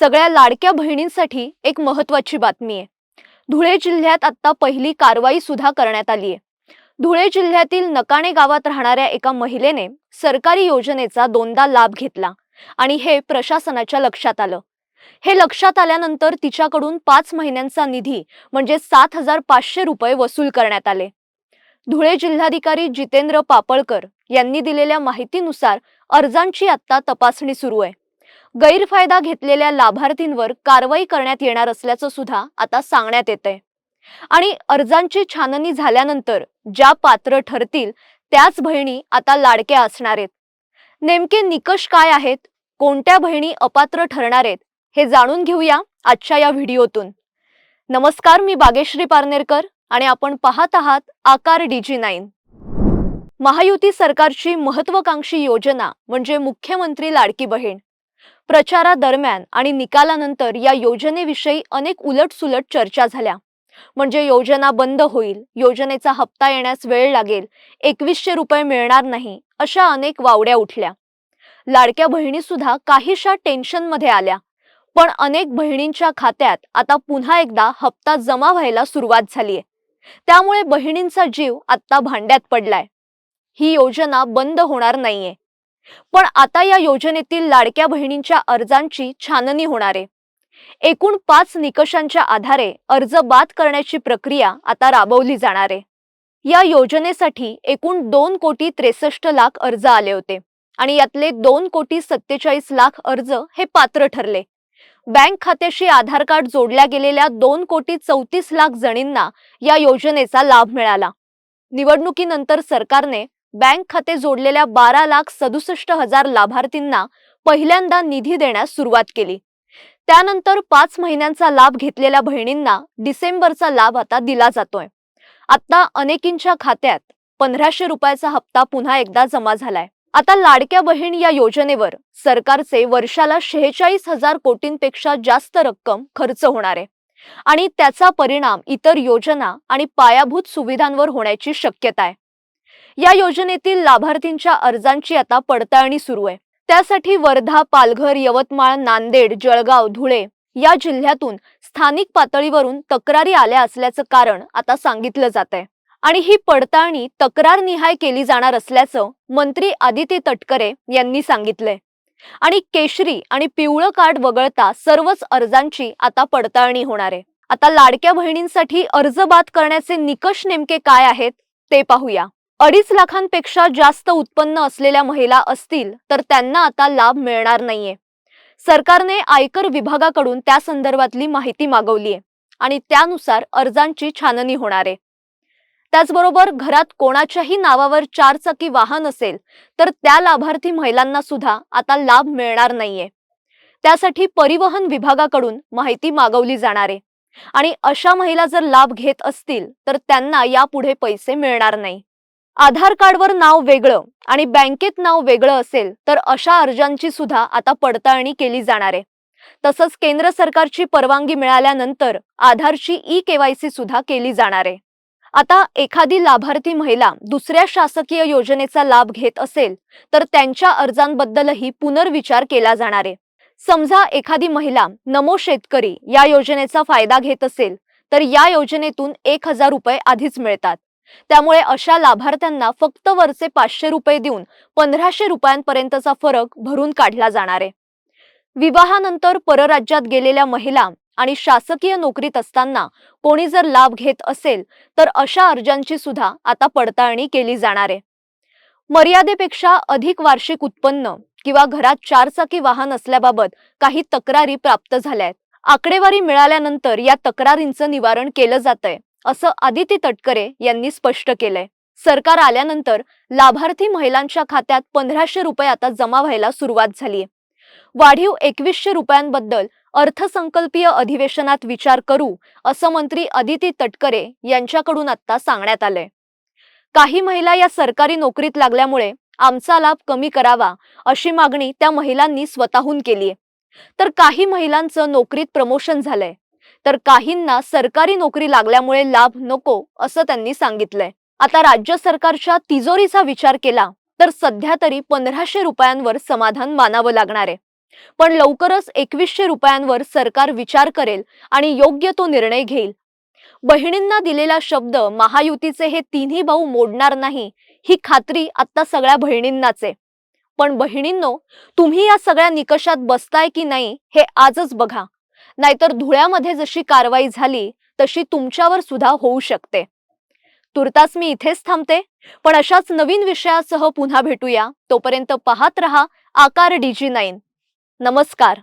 सगळ्या लाडक्या बहिणींसाठी एक महत्वाची बातमी आहे. धुळे जिल्ह्यात आता पहिली कारवाई सुद्धा करण्यात आली आहे. धुळे जिल्ह्यातील नकाणे गावात राहणाऱ्या एका महिलेने सरकारी योजनेचा दोनदा लाभ घेतला आणि हे प्रशासनाच्या लक्षात आलं. हे लक्षात आल्यानंतर तिच्याकडून पाच महिन्यांचा निधी म्हणजे सात हजार पाचशे रुपये वसूल करण्यात आले. धुळे जिल्हाधिकारी जितेंद्र पापळकर यांनी दिलेल्या माहितीनुसार अर्जांची आत्ता तपासणी सुरू आहे. गैरफायदा घेतलेल्या लाभार्थींवर कारवाई करण्यात येणार असल्याचं सुद्धा आता सांगण्यात येतंय. आणि अर्जांची छाननी झाल्यानंतर ज्या पात्र ठरतील त्याच बहिणी आता लाडक्या असणार आहेत. नेमके निकष काय आहेत? कोणत्या बहिणी अपात्र ठरणार आहेत? हे जाणून घेऊया आजच्या या व्हिडिओतून. नमस्कार मी बागेश्री पारनेरकर आणि आपण पाहत आहात आकार डीजी नाईन. महायुती सरकारची महत्वाकांक्षी योजना म्हणजे मुख्यमंत्री लाडकी बहीण. प्रचारादरम्यान आणि निकालानंतर या योजनेविषयी अनेक उलटसुलट चर्चा झाल्या. म्हणजे योजना बंद होईल योजनेचा हप्ता येण्यास वेळ लागेल एकवीसशे रुपये मिळणार नाही अशा अनेक वावड्या उठल्या. लाडक्या बहिणी सुद्धा काहीशा टेन्शनमध्ये आल्या. पण अनेक बहिणींच्या खात्यात आता पुन्हा एकदा हप्ता जमा व्हायला सुरुवात झालीय. त्यामुळे बहिणींचा जीव आता भांड्यात पडलाय. ही योजना बंद होणार नाहीये. पण आता या योजनेतील लाडक्या बहिणींच्या अर्जांची छाननी होणार. आहे एकूण पाच निकषांच्या आधारे अर्ज बाद करण्याची प्रक्रिया आता राबवली जाणार. आहे या योजनेसाठी एकूण दोन कोटी त्रेसष्ट लाख अर्ज आले होते आणि यातले दोन कोटी सत्तेचाळीस लाख अर्ज हे पात्र ठरले. बँक खात्याशी आधार कार्ड जोडल्या गेलेल्या दोन कोटी चौतीस लाख जणींना या योजनेचा लाभ मिळाला. निवडणुकीनंतर सरकारने बँक खाते जोडलेल्या बारा लाख सदुसष्ट हजार लाभार्थींना पहिल्यांदा निधी देण्यास सुरुवात केली. त्यानंतर पाच महिन्यांचा लाभ घेतलेल्या बहिणींना डिसेंबरचा लाभ आता दिला जातोय. आता अनेकींच्या खात्यात पंधराशे रुपयाचा हप्ता पुन्हा एकदा जमा झालाय. आता लाडक्या बहीण या योजनेवर सरकारचे वर्षाला शेहेचाळीस हजार कोटींपेक्षा जास्त रक्कम खर्च होणार आहे आणि त्याचा परिणाम इतर योजना आणि पायाभूत सुविधांवर होण्याची शक्यता आहे. या योजनेतील लाभार्थींच्या अर्जांची आता पडताळणी सुरू आहे. त्यासाठी वर्धा पालघर यवतमाळ नांदेड जळगाव धुळे या जिल्ह्यातून स्थानिक पातळीवरून तक्रारी आल्या असल्याचं कारण आता सांगितलं जात आहे. आणि ही पडताळणी तक्रार निहाय केली जाणार असल्याचं मंत्री आदिती तटकरे यांनी सांगितलंय. आणि केशरी आणि पिवळं कार्ड वगळता सर्वच अर्जांची आता पडताळणी होणार आहे. आता लाडक्या बहिणींसाठी अर्ज बाद करण्याचे निकष नेमके काय आहेत ते पाहूया. अडीच लाखांपेक्षा जास्त उत्पन्न असलेल्या महिला असतील तर त्यांना आता लाभ मिळणार नाहीये. सरकारने आयकर विभागाकडून त्या संदर्भातली माहिती मागवली आहे आणि त्यानुसार अर्जांची छाननी होणार. आहे त्याचबरोबर घरात कोणाच्याही नावावर चारचाकी वाहन असेल तर त्या लाभार्थी महिलांना सुद्धा आता लाभ मिळणार नाहीये. त्यासाठी परिवहन विभागाकडून माहिती मागवली जाणार. आहे आणि अशा महिला जर लाभ घेत असतील तर त्यांना यापुढे पैसे मिळणार नाही. आधार कार्डवर नाव वेगळं आणि बँकेत नाव वेगळं असेल तर अशा अर्जांची सुद्धा आता पडताळणी केली जाणार आहे. तसंच केंद्र सरकारची परवानगी मिळाल्यानंतर आधारची ई केवायसी सुद्धा केली जाणार आहे. आता एखादी लाभार्थी महिला दुसऱ्या शासकीय योजनेचा लाभ घेत असेल तर त्यांच्या अर्जांबद्दलही पुनर्विचार केला जाणार आहे. समजा एखादी महिला नमो शेतकरी या योजनेचा फायदा घेत असेल तर या योजनेतून एक हजार रुपये आधीच मिळतात. त्यामुळे अशा लाभार्थ्यांना फक्त वरचे पाचशे रुपये देऊन पंधराशे रुपयांपर्यंतचा फरक भरून काढला जाणार आहे. विवाहानंतर परराज्यात गेलेल्या महिला आणि शासकीय नोकरीत असताना कोणी जर लाभ घेत असेल तर अशा अर्जांची सुद्धा आता पडताळणी केली जाणार आहे. मर्यादेपेक्षा अधिक वार्षिक उत्पन्न किंवा घरात चारचाकी वाहन असल्याबाबत काही तक्रारी प्राप्त झाल्या आहेत. आकडेवारी मिळाल्यानंतर या तक्रारींचं निवारण केलं जातंय. असं आदिती तटकरे यांनी स्पष्ट केलंय. सरकार आल्यानंतर लाभार्थी महिलांच्या खात्यात पंधराशे रुपये आता जमा व्हायला सुरुवात झालीय. वाढीव एकवीसशे रुपयांबद्दल अर्थसंकल्पीय अधिवेशनात विचार करू असं मंत्री अदिती तटकरे यांच्याकडून आता सांगण्यात आलंय. काही महिला या सरकारी नोकरीत लागल्यामुळे आमचा लाभ कमी करावा अशी मागणी त्या महिलांनी स्वतःहून केलीय. तर काही महिलांचं नोकरीत प्रमोशन झालंय. तर काहींना सरकारी नोकरी लागल्यामुळे लाभ नको असं त्यांनी सांगितलंय. आता राज्य सरकारच्या तिजोरीचा विचार केला तर सध्या तरी पंधराशे रुपयांवर समाधान मानावं लागणार आहे. पण लवकरच एकवीसशे रुपयांवर सरकार विचार करेल आणि योग्य तो निर्णय घेईल. बहिणींना दिलेला शब्द महायुतीचे हे तिन्ही भाऊ मोडणार नाही ही खात्री आता सगळ्या बहिणींनाच आहे. पण बहिणींनो तुम्ही या सगळ्या निकषात बसताय की नाही हे आजच बघा. नाहीतर धुळ्यामध्ये जशी कारवाई झाली तशी तुमच्यावर सुद्धा होऊ शकते. तुर्तास मी इथेच थांबते. पण अशाच नवीन विषयासह पुन्हा भेटूया. तोपर्यंत पाहत रहा आकार डीजी नाईन. नमस्कार.